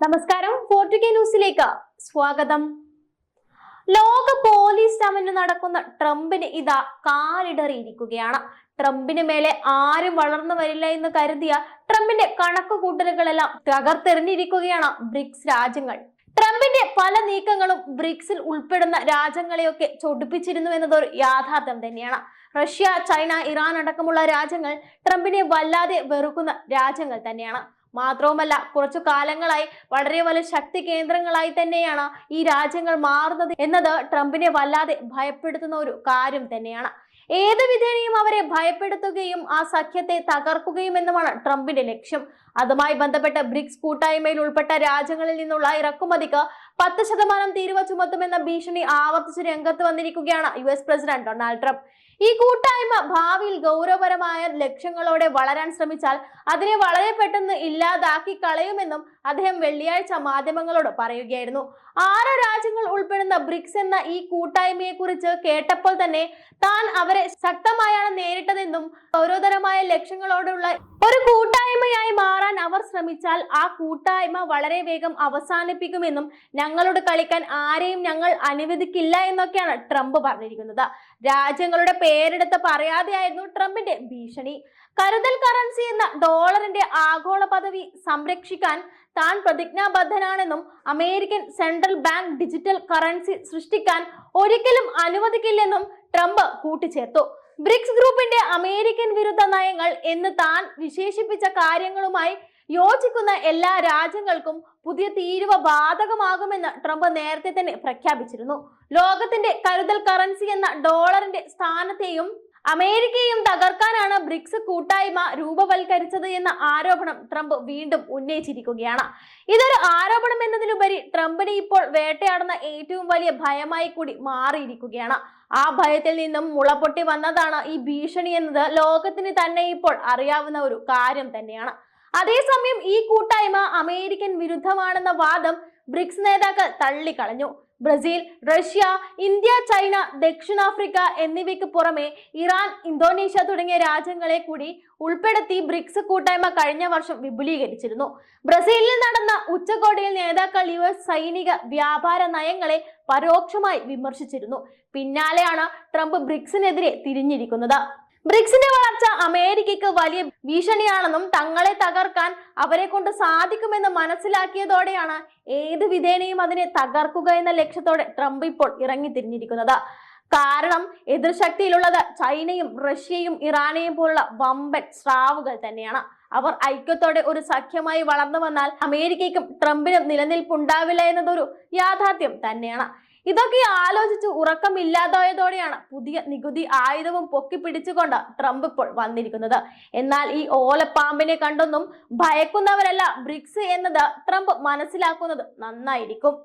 നമസ്കാരം. ഫോർട്ടുകെ ന്യൂസിലേക്ക് സ്വാഗതം. ലോക പോലീസ് സ്റ്റാമിന് നടക്കുന്ന ട്രംപിന് ഇതാ കാലിടറിയിരിക്കുകയാണ്. ട്രംപിന് മേലെ ആരും വളർന്നു വരില്ല എന്ന് കരുതിയ ട്രംപിന്റെ കണക്ക് കൂട്ടലുകളെല്ലാം തകർത്തെറിഞ്ഞിരിക്കുകയാണ് ബ്രിക്സ് രാജ്യങ്ങൾ. ട്രംപിന്റെ പല നീക്കങ്ങളും ബ്രിക്സിൽ ഉൾപ്പെടുന്ന രാജ്യങ്ങളെയൊക്കെ ചൊടിപ്പിച്ചിരുന്നു എന്നതൊരു യാഥാർത്ഥ്യം തന്നെയാണ്. റഷ്യ ചൈന ഇറാൻ അടക്കമുള്ള രാജ്യങ്ങൾ ട്രംപിനെ വല്ലാതെ വെറുക്കുന്ന രാജ്യങ്ങൾ തന്നെയാണ്. മാത്രവുമല്ല കുറച്ചു കാലങ്ങളായി വളരെ വലിയ ശക്തി കേന്ദ്രങ്ങളായി തന്നെയാണ് ഈ രാജ്യങ്ങൾ മാറുന്നത് എന്നത് ട്രംപിനെ വല്ലാതെ ഭയപ്പെടുത്തുന്ന ഒരു കാര്യം തന്നെയാണ്. ഏത് വിധേനയും അവരെ ഭയപ്പെടുത്തുകയും ആ സഖ്യത്തെ തകർക്കുകയും എന്നുമാണ് ട്രംപിന്റെ ലക്ഷ്യം. അതുമായി ബന്ധപ്പെട്ട ബ്രിക്സ് കൂട്ടായ്മയിൽ ഉൾപ്പെട്ട രാജ്യങ്ങളിൽ നിന്നുള്ള ഇറക്കുമതിക്ക് പത്ത് ശതമാനം തീരുവ ചുമത്തുമെന്ന ഭീഷണി ആവർത്തിച്ച് രംഗത്ത് വന്നിരിക്കുകയാണ് U S president Donald Trump. ഈ കൂട്ടായ്മ ഭാവിയിൽ ഗൗരവപരമായ ലക്ഷ്യങ്ങളോടെ വളരാൻ ശ്രമിച്ചാൽ അതിനെ വളരെ പെട്ടെന്ന് ഇല്ലാതാക്കി കളയുമെന്നും അദ്ദേഹം വെള്ളിയാഴ്ച മാധ്യമങ്ങളോട് പറയുകയായിരുന്നു. ആറ് രാജ്യങ്ങൾ ഉൾപ്പെടുന്ന ബ്രിക്സ് എന്ന ഈ കൂട്ടായ്മയെ കുറിച്ച് കേട്ടപ്പോൾ തന്നെ താൻ അവരെ ശക്തമായാണ് നേരിട്ടതെന്നും ഗൗരവതരമായ ലക്ഷ്യങ്ങളോടുള്ള ഒരു കൂട്ടായ്മയായി മാറാൻ അവർ ശ്രമിച്ചാൽ ആ കൂട്ടായ്മ വളരെ വേഗം അവസാനിപ്പിക്കുമെന്നും ഞങ്ങളോട് കളിക്കാൻ ആരെയും ഞങ്ങൾ അനുവദിക്കില്ല എന്നൊക്കെയാണ് ട്രംപ് പറഞ്ഞിരിക്കുന്നത്. രാജ്യങ്ങളുടെ പേരെടുത്ത് പറയാതെയായിരുന്നു ട്രംപിന്റെ ഭീഷണി. കരുതൽ കറൻസി എന്ന ഡോളറിന്റെ ആഗോള പദവി സംരക്ഷിക്കാൻ താൻ പ്രതിജ്ഞാബദ്ധനാണെന്നും American central bank digital currency സൃഷ്ടിക്കാൻ ഒരിക്കലും അനുവദിക്കില്ലെന്നും ട്രംപ് കൂട്ടിച്ചേർത്തു. ബ്രിക്സ് ഗ്രൂപ്പിന്റെ അമേരിക്കൻ വിരുദ്ധ നയങ്ങൾ എന്ന് താൻ വിശേഷിപ്പിച്ച കാര്യങ്ങളുമായി യോജിക്കുന്ന എല്ലാ രാജ്യങ്ങൾക്കും പുതിയ തീരുവ ബാധകമാകുമെന്ന് ട്രംപ് നേരത്തെ തന്നെ പ്രഖ്യാപിച്ചിരുന്നു. ലോകത്തിന്റെ കരുതൽ കറൻസി എന്ന ഡോളറിന്റെ സ്ഥാനത്തെയും അമേരിക്കയും തകർക്കാനാണ് ബ്രിക്സ് കൂട്ടായ്മ രൂപവൽക്കരിച്ചത് എന്ന ആരോപണം ട്രംപ് വീണ്ടും ഉന്നയിച്ചിരിക്കുകയാണ്. ഇതൊരു ആരോപണം എന്നതിലുപരി ട്രംപിനെ ഇപ്പോൾ വേട്ടയാടുന്ന ഏറ്റവും വലിയ ഭയമായി കൂടി മാറിയിരിക്കുകയാണ്. ആ ഭയത്തിൽ നിന്നും മുളപൊട്ടി വന്നതാണ് ഈ ഭീഷണി എന്നത് ലോകത്തിന് തന്നെ ഇപ്പോൾ അറിയാവുന്ന ഒരു കാര്യം തന്നെയാണ്. അതേസമയം ഈ കൂട്ടായ്മ അമേരിക്കൻ വിരുദ്ധമാണെന്ന വാദം ബ്രിക്സ് നേതാക്കൾ തള്ളിക്കളഞ്ഞു. ബ്രസീൽ റഷ്യ ഇന്ത്യ ചൈന ദക്ഷിണാഫ്രിക്ക എന്നിവയ്ക്ക് പുറമെ ഇറാൻ ഇന്തോനേഷ്യ തുടങ്ങിയ രാജ്യങ്ങളെ കൂടി ഉൾപ്പെടുത്തി ബ്രിക്സ് കൂട്ടായ്മ കഴിഞ്ഞ വർഷം വിപുലീകരിച്ചിരുന്നു. ബ്രസീലിൽ നടന്ന ഉച്ചകോടിയിൽ നേതാക്കൾ യു എസ് സൈനിക വ്യാപാര നയങ്ങളെ പരോക്ഷമായി വിമർശിച്ചിരുന്നു. പിന്നാലെയാണ് ട്രംപ് ബ്രിക്സിനെതിരെ തിരിഞ്ഞിരിക്കുന്നത്. ബ്രിക്സിന്റെ വളർച്ച അമേരിക്കയ്ക്ക് വലിയ ഭീഷണിയാണെന്നും തങ്ങളെ തകർക്കാൻ അവരെ കൊണ്ട് സാധിക്കുമെന്ന് മനസ്സിലാക്കിയതോടെയാണ് ഏത് വിധേനയും അതിനെ തകർക്കുക എന്ന ലക്ഷ്യത്തോടെ ട്രംപ് ഇപ്പോൾ ഇറങ്ങി ഇറങ്ങിത്തിരിഞ്ഞിരിക്കുന്നത് കാരണം എതിർശക്തിയിലുള്ളത് ചൈനയും റഷ്യയും ഇറാനെയും പോലുള്ള വമ്പൻ സ്രാവുകൾ തന്നെയാണ്. അവർ ഐക്യത്തോടെ ഒരു സഖ്യമായി വളർന്നു വന്നാൽ അമേരിക്കയ്ക്കും ട്രംപിനും നിലനിൽപ്പുണ്ടാവില്ല എന്നതൊരു യാഥാർത്ഥ്യം തന്നെയാണ്. ഇതൊക്കെ ആലോചിച്ച് ഉറക്കമില്ലാതായതോടെയാണ് പുതിയ നികുതി ആയുധവും പൊക്കി പിടിച്ചുകൊണ്ട് ട്രംപ് ഇപ്പോൾ വന്നിരിക്കുന്നത്. എന്നാൽ ഈ ഓലപ്പാമ്പിനെ കണ്ടൊന്നും ഭയക്കുന്നവരല്ല ബ്രിക്സ് എന്നത് ട്രംപ് മനസ്സിലാക്കുന്നത് നന്നായിരിക്കും.